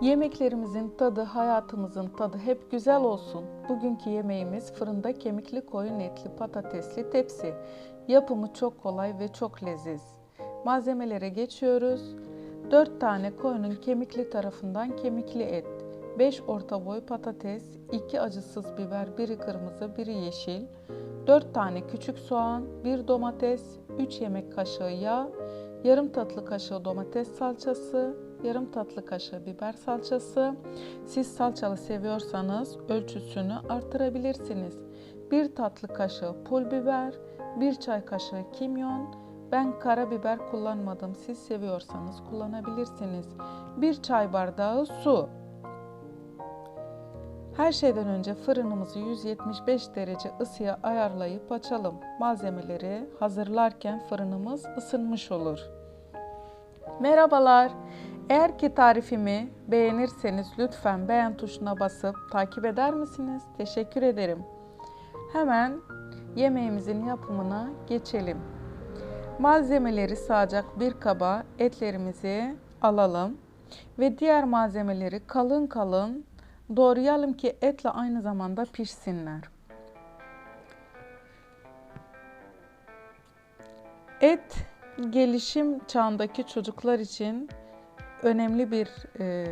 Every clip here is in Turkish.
Yemeklerimizin tadı, hayatımızın tadı hep güzel olsun. Bugünkü yemeğimiz fırında kemikli koyun etli patatesli tepsi. Yapımı çok kolay ve çok leziz. Malzemelere geçiyoruz. 4 tane koyunun kemikli tarafından kemikli et, 5 orta boy patates, 2 acısız biber, biri kırmızı, biri yeşil, 4 tane küçük soğan, 1 domates, 3 yemek kaşığı yağ, yarım tatlı kaşığı domates salçası, yarım tatlı kaşığı biber salçası. Siz salçalı seviyorsanız ölçüsünü artırabilirsiniz. 1 tatlı kaşığı pul biber, 1 çay kaşığı kimyon. Ben karabiber kullanmadım. Siz seviyorsanız kullanabilirsiniz. 1 çay bardağı su. Her şeyden önce fırınımızı 175 derece ısıya ayarlayıp açalım. Malzemeleri hazırlarken fırınımız ısınmış olur. Merhabalar. Eğer ki tarifimi beğenirseniz lütfen beğen tuşuna basıp takip eder misiniz? Teşekkür ederim. Hemen yemeğimizin yapımına geçelim. Malzemeleri sağacak bir kaba etlerimizi alalım ve diğer malzemeleri kalın kalın doğrayalım ki etle aynı zamanda pişsinler. Et gelişim çağındaki çocuklar için önemli bir e,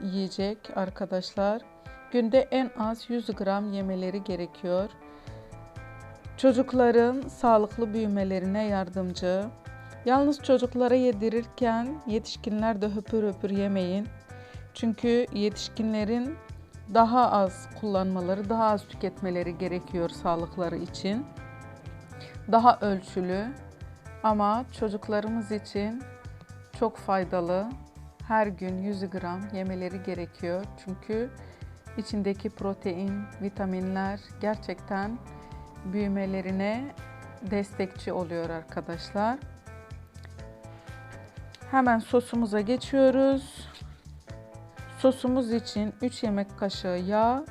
yiyecek arkadaşlar. Günde en az 100 gram yemeleri gerekiyor. Çocukların sağlıklı büyümelerine yardımcı. Yalnız çocuklara yedirirken yetişkinler de höpür höpür yemeyin. Çünkü yetişkinlerin daha az kullanmaları, daha az tüketmeleri gerekiyor sağlıkları için. Daha ölçülü ama çocuklarımız için çok faydalı. Her gün 100 gram yemeleri gerekiyor. Çünkü içindeki protein, vitaminler gerçekten büyümelerine destekçi oluyor arkadaşlar. Hemen sosumuza geçiyoruz. Sosumuz için 3 yemek kaşığı yağ,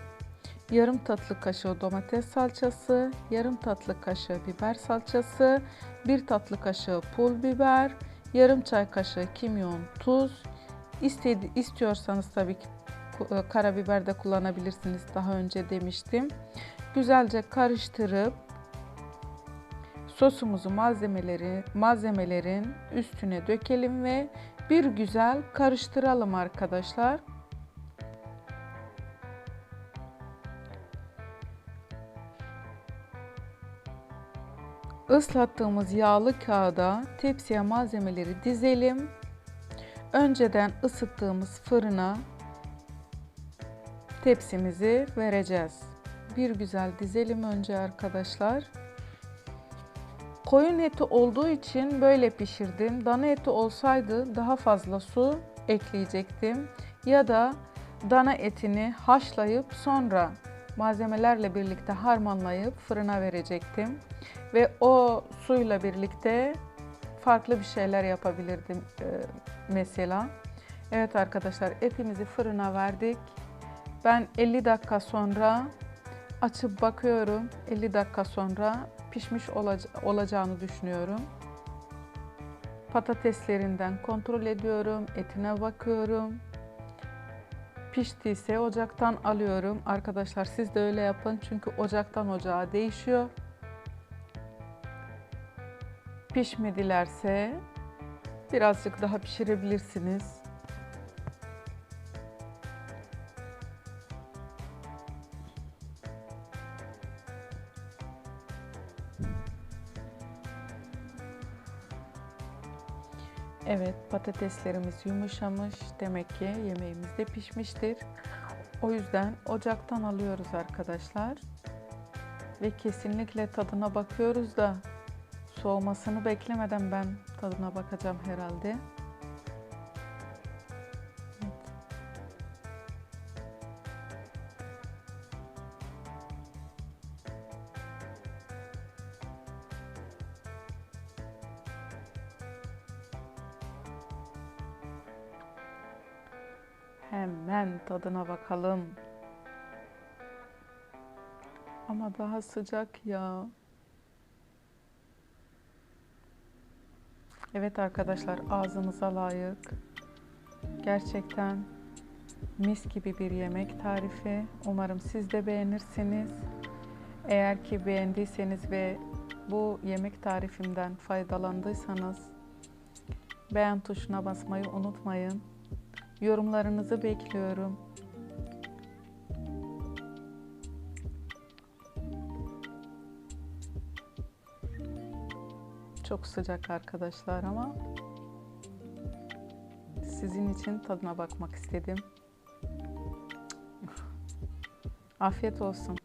yarım tatlı kaşığı domates salçası, yarım tatlı kaşığı biber salçası, 1 tatlı kaşığı pul biber, yarım çay kaşığı kimyon, tuz. İstedi, istiyorsanız tabii ki karabiber de kullanabilirsiniz. Daha önce demiştim. Güzelce karıştırıp sosumuzu malzemeleri malzemelerin üstüne dökelim ve bir güzel karıştıralım arkadaşlar. Islattığımız yağlı kağıda tepsiye malzemeleri dizelim. Önceden ısıttığımız fırına tepsimizi vereceğiz. Bir güzel dizelim önce arkadaşlar. Koyun eti olduğu için böyle pişirdim. Dana eti olsaydı daha fazla su ekleyecektim. Ya da dana etini haşlayıp sonra malzemelerle birlikte harmanlayıp fırına verecektim. Ve o suyla birlikte farklı bir şeyler yapabilirdim mesela. Evet arkadaşlar etimizi fırına verdik. Ben 50 dakika sonra açıp bakıyorum. 50 dakika sonra pişmiş olacağını düşünüyorum. Patateslerinden kontrol ediyorum, etine bakıyorum. Piştiyse ocaktan alıyorum. Arkadaşlar siz de öyle yapın çünkü ocaktan ocağa değişiyor. Pişmedilerse birazcık daha pişirebilirsiniz. Evet patateslerimiz yumuşamış. Demek ki yemeğimiz de pişmiştir. O yüzden ocaktan alıyoruz arkadaşlar. Ve kesinlikle tadına bakıyoruz da soğumasını beklemeden ben tadına bakacağım herhalde. Hemen tadına bakalım. Ama daha sıcak ya. Evet arkadaşlar ağzınıza layık. Gerçekten Mis gibi bir yemek tarifi. Umarım siz de beğenirsiniz. Eğer ki beğendiyseniz ve bu yemek tarifimden faydalandıysanız beğen tuşuna basmayı unutmayın. Yorumlarınızı bekliyorum. Çok sıcak arkadaşlar ama sizin için tadına bakmak istedim. Afiyet olsun.